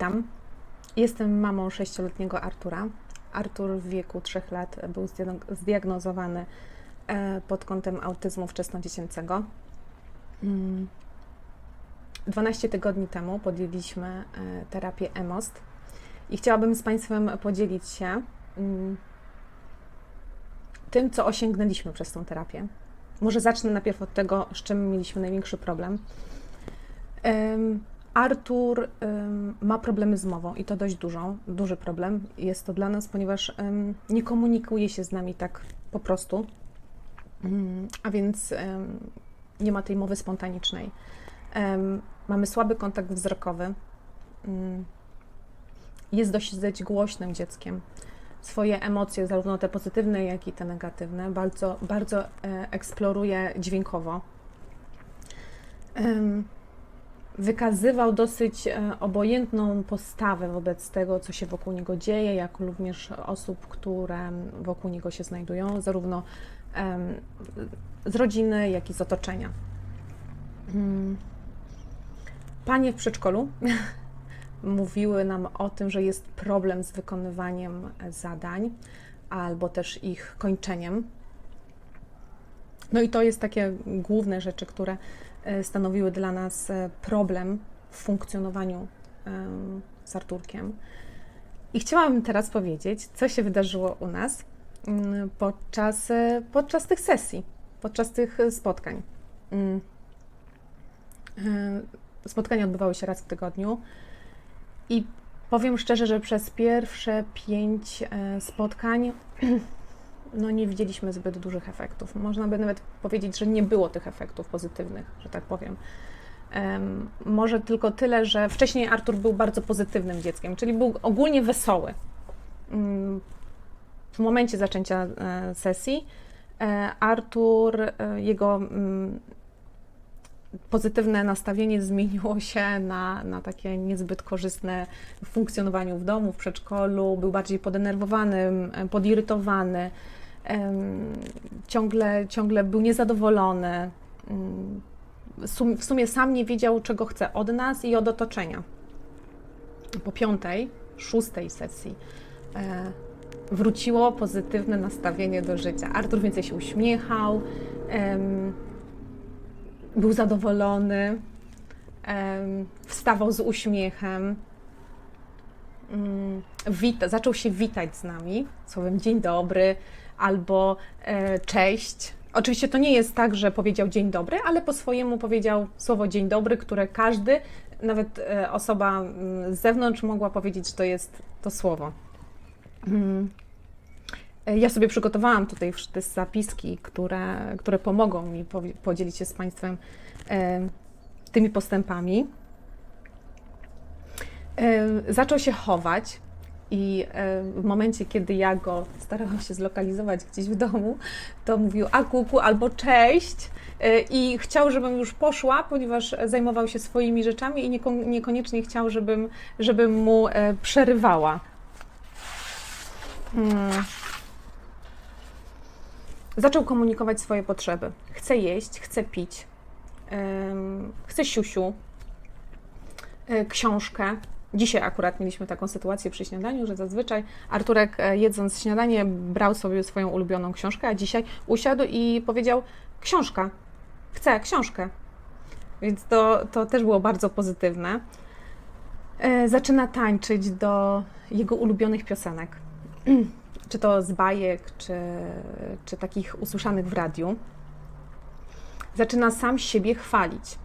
Witam. Jestem mamą sześcioletniego Artura. Artur w wieku 3 lat był zdiagno- zdiagnozowany e, pod kątem autyzmu wczesnodziecięcego. Mm. 12 tygodni temu podjęliśmy e, terapię EMOST i chciałabym z Państwem podzielić się mm, tym, co osiągnęliśmy przez tą terapię. Może zacznę najpierw od tego, z czym mieliśmy największy problem. Artur em, ma problemy z mową i to dość dużą, duży problem jest to dla nas, ponieważ em, nie komunikuje się z nami tak po prostu, Mm, a więc em, nie ma tej mowy spontanicznej. Em, Mamy słaby kontakt wzrokowy. Mm, Jest dość głośnym dzieckiem. Swoje emocje, zarówno te pozytywne, jak i te negatywne, bardzo, bardzo e, eksploruje dźwiękowo. Em, wykazywał dosyć e, obojętną postawę wobec tego, co się wokół niego dzieje, jak również osób, które wokół niego się znajdują, zarówno z rodziny, jak i z otoczenia. Mm. Panie w przedszkolu mówiły nam o tym, że jest problem z wykonywaniem zadań albo też ich kończeniem. No i to jest takie główne rzeczy, które e, stanowiły dla nas e, problem w funkcjonowaniu z Arturkiem. I chciałabym teraz powiedzieć, co się wydarzyło u nas mm, podczas, e, podczas tych sesji, podczas tych e, spotkań. Mm. E, Spotkania odbywały się raz w tygodniu i powiem szczerze, że przez pierwsze pięć e, spotkań no nie widzieliśmy zbyt dużych efektów. Można by nawet powiedzieć, że nie było tych efektów pozytywnych, że tak powiem. Em, może tylko tyle, że wcześniej Artur był bardzo pozytywnym dzieckiem, czyli był ogólnie wesoły. Mm, W momencie zaczęcia e, sesji e, Artur, e, jego mm, pozytywne nastawienie zmieniło się na, na takie niezbyt korzystne w funkcjonowaniu w domu, w przedszkolu. Był bardziej podenerwowany, em, podirytowany, ciągle, ciągle był niezadowolony. Mm, W sum- w sumie sam nie wiedział, czego chce od nas i od otoczenia. Po piątej, szóstej sesji e, wróciło pozytywne nastawienie do życia. Artur więcej się uśmiechał, był zadowolony, wstawał z uśmiechem, mm, wita, zaczął się witać z nami słowem dzień dobry albo e, cześć. Oczywiście to nie jest tak, że powiedział dzień dobry, ale po swojemu powiedział słowo dzień dobry, które każdy, nawet e, osoba z zewnątrz mogła powiedzieć, że to jest to słowo. Mm. E, Ja sobie przygotowałam tutaj te zapiski, które, które pomogą mi podzielić się z Państwem tymi postępami. Zaczął się chować i e, w momencie, kiedy ja go starałam się zlokalizować gdzieś w domu, to mówił a kuku albo cześć e, i chciał, żebym już poszła, ponieważ zajmował się swoimi rzeczami i nieko- niekoniecznie chciał, żebym, żebym mu e, przerywała. Hmm. Zaczął komunikować swoje potrzeby. Chce jeść, chce pić, chce siusiu, książkę. Dzisiaj akurat mieliśmy taką sytuację przy śniadaniu, że zazwyczaj Arturek e, jedząc śniadanie brał sobie swoją ulubioną książkę, a dzisiaj usiadł i powiedział książka, chcę książkę. Więc to, to też było bardzo pozytywne. E, Zaczyna tańczyć do jego ulubionych piosenek czy to z bajek, czy, czy takich usłyszanych w radiu, zaczyna sam siebie chwalić.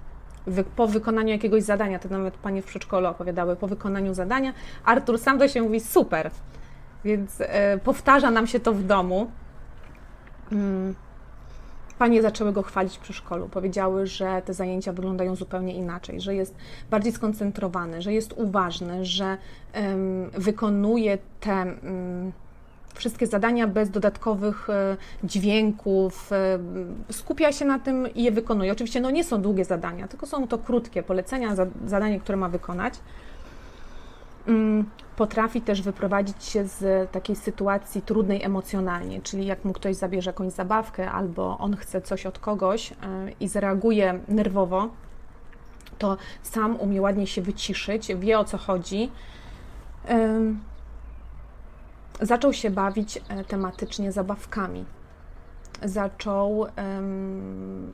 Wy, po wykonaniu jakiegoś zadania, to nawet panie w przedszkolu opowiadały, po wykonaniu zadania, Artur sam do siebie mówi super, więc e, powtarza nam się to w domu. Mm. Panie zaczęły go chwalić przy szkolu. Powiedziały, że te zajęcia wyglądają zupełnie inaczej, że jest bardziej skoncentrowany, że jest uważny, że em, wykonuje te mm, wszystkie zadania bez dodatkowych e, dźwięków, e, skupia się na tym i je wykonuje. Oczywiście no nie są długie zadania, tylko są to krótkie polecenia, za- zadanie, które ma wykonać. Mm, Potrafi też wyprowadzić się z takiej sytuacji trudnej emocjonalnie, czyli jak mu ktoś zabierze jakąś zabawkę albo on chce coś od kogoś e, i zareaguje nerwowo, to sam umie ładnie się wyciszyć, wie o co chodzi. Zaczął się bawić e, tematycznie zabawkami. Zaczął em,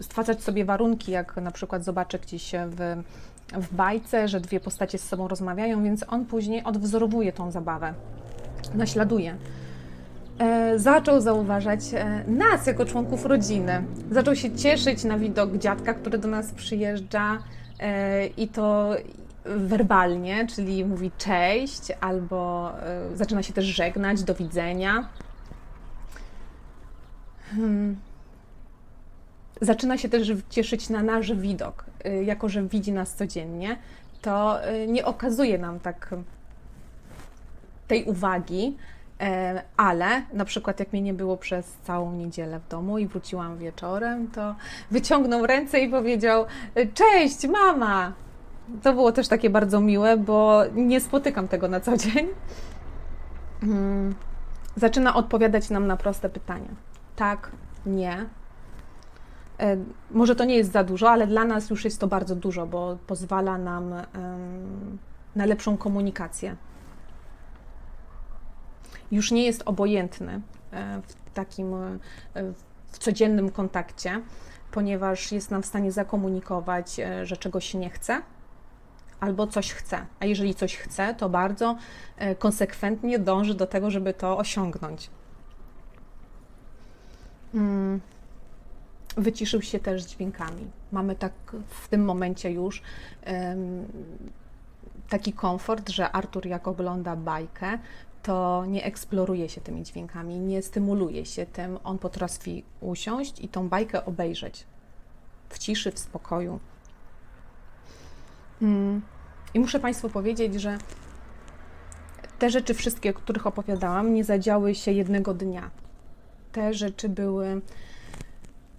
stwarzać sobie warunki, jak na przykład zobaczę gdzieś w, w bajce, że dwie postacie z sobą rozmawiają, więc on później odwzorowuje tą zabawę, naśladuje. E, zaczął zauważać e, nas jako członków rodziny. Zaczął się cieszyć na widok dziadka, który do nas przyjeżdża e, i to werbalnie, czyli mówi cześć, albo e, zaczyna się też żegnać, do widzenia. Hmm. Zaczyna się też cieszyć na nasz widok. Y, Jako, że widzi nas codziennie, to y, nie okazuje nam tak tej uwagi, e, ale na przykład jak mnie nie było przez całą niedzielę w domu i wróciłam wieczorem, to wyciągnął ręce i powiedział: Cześć, mama! To było też takie bardzo miłe, bo nie spotykam tego na co dzień. Mm. Zaczyna odpowiadać nam na proste pytania. Tak, nie. E, Może to nie jest za dużo, ale dla nas już jest to bardzo dużo, bo pozwala nam na lepszą komunikację. Już nie jest obojętny e, w takim e, w codziennym kontakcie, ponieważ jest nam w stanie zakomunikować, że czegoś nie chce albo coś chce. A jeżeli coś chce, to bardzo e, konsekwentnie dąży do tego, żeby to osiągnąć. Mm. Wyciszył się też dźwiękami. Mamy tak w tym momencie już taki komfort, że Artur jak ogląda bajkę, to nie eksploruje się tymi dźwiękami, nie stymuluje się tym. On potrafi usiąść i tą bajkę obejrzeć w ciszy, w spokoju. Mm. I muszę Państwu powiedzieć, że te rzeczy wszystkie, o których opowiadałam, nie zadziały się jednego dnia. Te rzeczy były.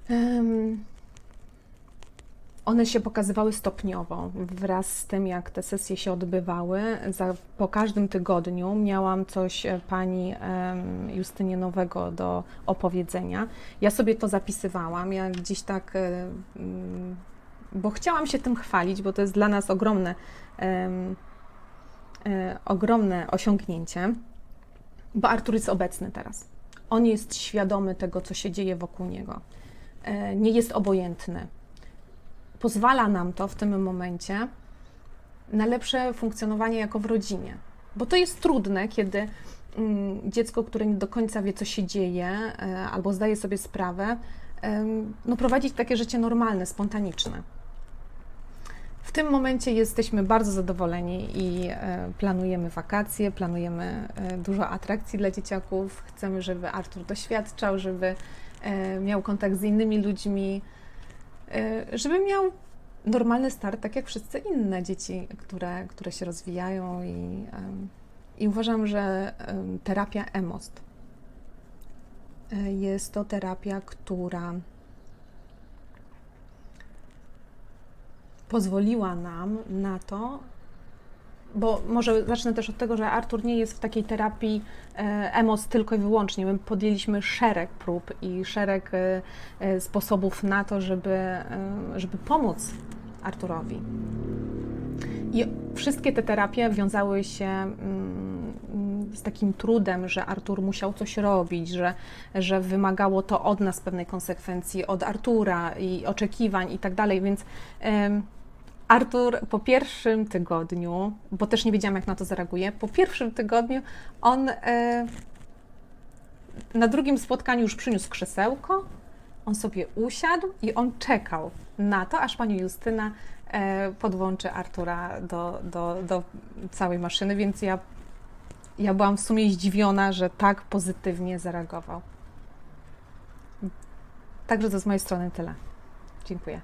em, one się pokazywały stopniowo, wraz z tym, jak te sesje się odbywały. Za, po każdym tygodniu miałam coś e, pani em, Justynie nowego do opowiedzenia. Ja sobie to zapisywałam, ja gdzieś tak, mm, bo chciałam się tym chwalić, bo to jest dla nas ogromne, em, e, ogromne osiągnięcie, bo Artur jest obecny teraz. On jest świadomy tego, co się dzieje wokół niego. E, Nie jest obojętny pozwala nam to w tym momencie na lepsze funkcjonowanie jako w rodzinie. Bo to jest trudne, kiedy mm, dziecko, które nie do końca wie, co się dzieje, e, albo zdaje sobie sprawę, no prowadzić takie życie normalne, spontaniczne. W tym momencie jesteśmy bardzo zadowoleni i e, planujemy wakacje, planujemy e, dużo atrakcji dla dzieciaków. Chcemy, żeby Artur doświadczał, żeby e, miał kontakt z innymi ludźmi, żeby miał normalny start, tak jak wszyscy inne dzieci, które, które się rozwijają. I, i uważam, że terapia EMOST jest to terapia, która pozwoliła nam na to, bo może zacznę też od tego, że Artur nie jest w takiej terapii e, EMOS tylko i wyłącznie. My podjęliśmy szereg prób i szereg e, e, sposobów na to, żeby, żeby pomóc Arturowi. I wszystkie te terapie wiązały się mm, z takim trudem, że Artur musiał coś robić, że, że wymagało to od nas pewnej konsekwencji, od Artura i oczekiwań i tak dalej, więc em, Artur po pierwszym tygodniu, bo też nie wiedziałam, jak na to zareaguje, po pierwszym tygodniu on e, na drugim spotkaniu już przyniósł krzesełko, on sobie usiadł i on czekał na to, aż pani Justyna e, podłączy Artura do, do, do całej maszyny, więc ja, ja byłam w sumie zdziwiona, że tak pozytywnie zareagował. Także to z mojej strony tyle. Dziękuję.